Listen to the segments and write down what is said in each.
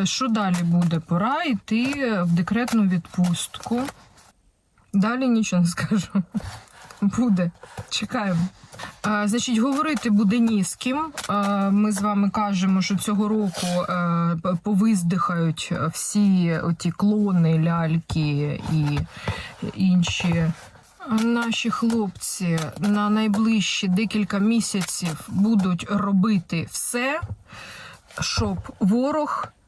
Е, Що далі буде? Пора йти в декретну відпустку. Далі нічого не скажу. Буде. Чекаємо. Е, Значить, говорити буде ні з ким. Е, Ми з вами кажемо, що цього року е, п- повиздихають всі оті клони, ляльки і інші. Наші хлопці на найближчі декілька місяців будуть робити все, щоб ворог е,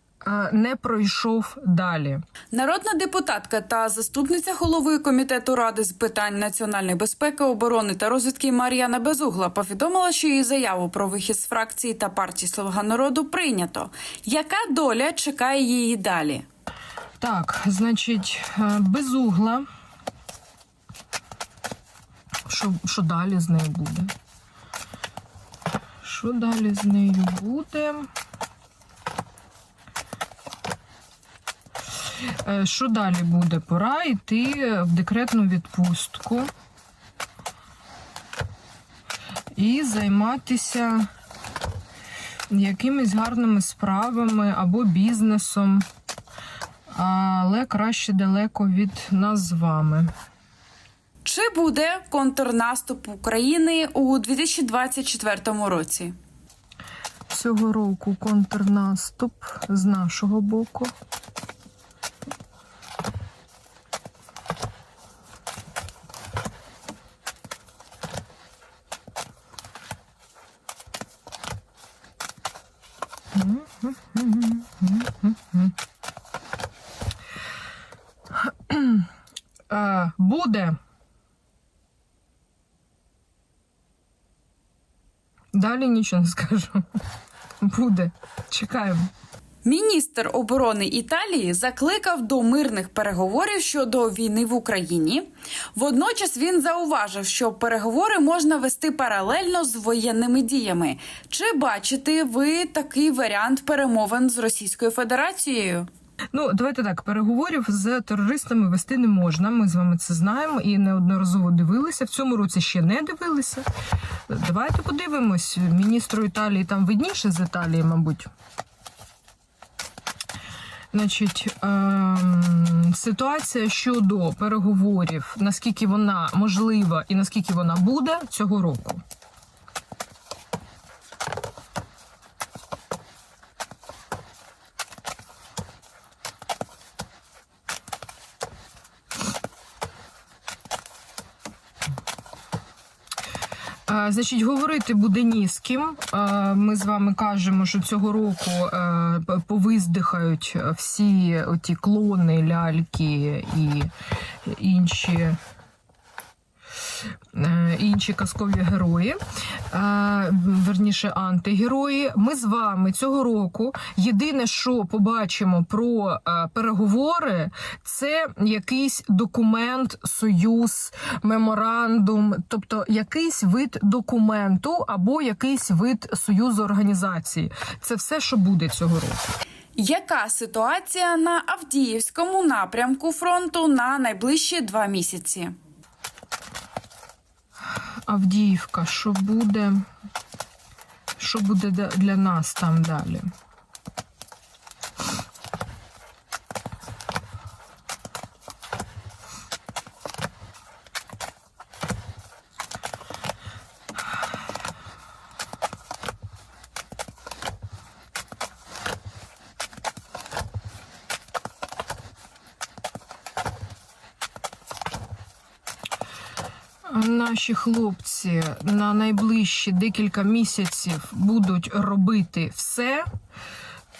не пройшов далі. Народна депутатка та заступниця голови комітету ради з питань національної безпеки, оборони та розвідки Мар'яна Безугла повідомила, що її заяву про вихід з фракції та партії Слуга народу прийнято. Яка доля чекає її далі? Так, значить, е, безугла. Що, що далі з нею буде? Що далі з нею буде? Що далі буде? Пора йти в декретну відпустку і займатися якимись гарними справами або бізнесом але краще далеко від нас з вами. Чи буде контрнаступ України у 2024 році? Цього року контрнаступ з нашого боку. Е, Буде. Далі нічого не скажу. Буде. Чекаємо. Міністр оборони Італії закликав до мирних переговорів щодо війни в Україні. Водночас він зауважив, що переговори можна вести паралельно з воєнними діями. Чи бачите ви такий варіант перемовин з Російською Федерацією? Ну, давайте так, переговорів з терористами вести не можна. Ми з вами це знаємо і неодноразово дивилися. В цьому році ще не дивилися. Давайте подивимось. Міністру Італії там видніше з Італії, мабуть. Значить, ем, ситуація щодо переговорів, наскільки вона можлива і наскільки вона буде цього року. Значить, говорити буде ні з ким. Ми з вами кажемо, що цього року е, повиздихають всі оті клони, ляльки і інші. Е, Інші казкові герої, е, верніше антигерої. Ми з вами цього року єдине, що побачимо про е, переговори, це якийсь документ, союз, меморандум, тобто якийсь вид документу або якийсь вид союзу організації. Це все, що буде цього року. Яка ситуація на Авдіївському напрямку фронту на найближчі два місяці? Авдіївка, що буде? Що буде для- нас там далі? Наші хлопці на найближчі декілька місяців будуть робити все,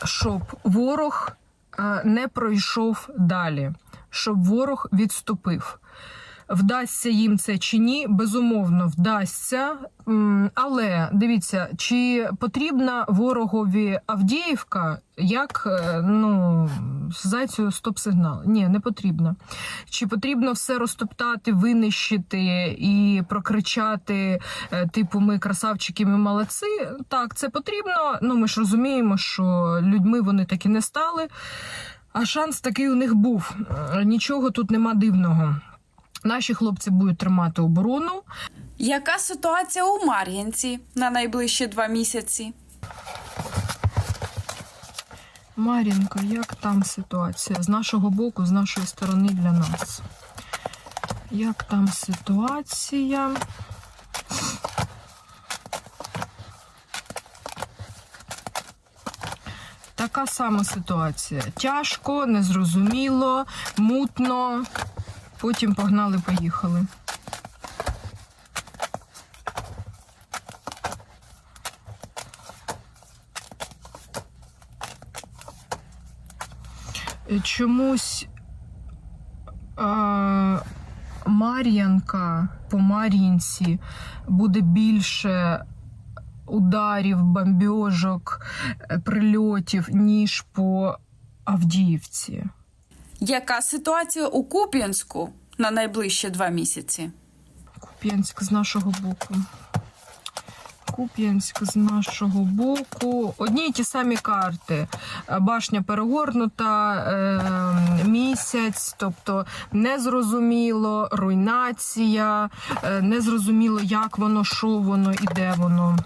щоб ворог е, не пройшов далі, щоб ворог відступив. Вдасться їм це чи ні, безумовно, вдасться. Але дивіться, чи потрібна ворогові Авдіївка як е, ну, зайцю стоп-сигнал? Ні, не потрібно. Чи потрібно все розтоптати, винищити і прокричати, е, типу, ми красавчики, ми молодці? Так, це потрібно. Ну, ми ж розуміємо, що людьми вони таки не стали. А шанс такий у них був. Е, Нічого тут нема дивного. Наші хлопці будуть тримати оборону. Яка ситуація у Мар'їнці на найближчі два місяці? Марінко, як там ситуація? З нашого боку, з нашої сторони для нас. Як там ситуація? Така сама ситуація. Тяжко, незрозуміло, мутно. Потім погнали, поїхали. Чомусь е, Мар'янка по Мар'їнці буде більше ударів, бомбьожок, е, прильотів, ніж по Авдіївці. Яка ситуація у Куп'янську на найближчі два місяці? Куп'янськ з нашого боку. Куп'янськ з нашого боку. Одні й ті самі карти. Е, Башня перегорнута, е, місяць, тобто незрозуміло, руйнація, е, незрозуміло, як воно, що воно і де воно.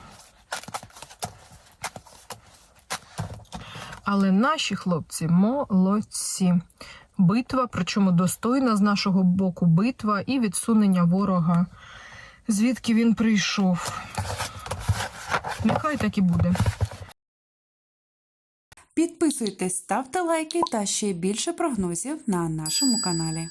Але наші хлопці молодці. Битва, причому достойна з нашого боку битва і відсунення ворога, звідки він прийшов. Нехай так і буде. Підписуйтесь, ставте лайки та ще більше прогнозів на нашому каналі.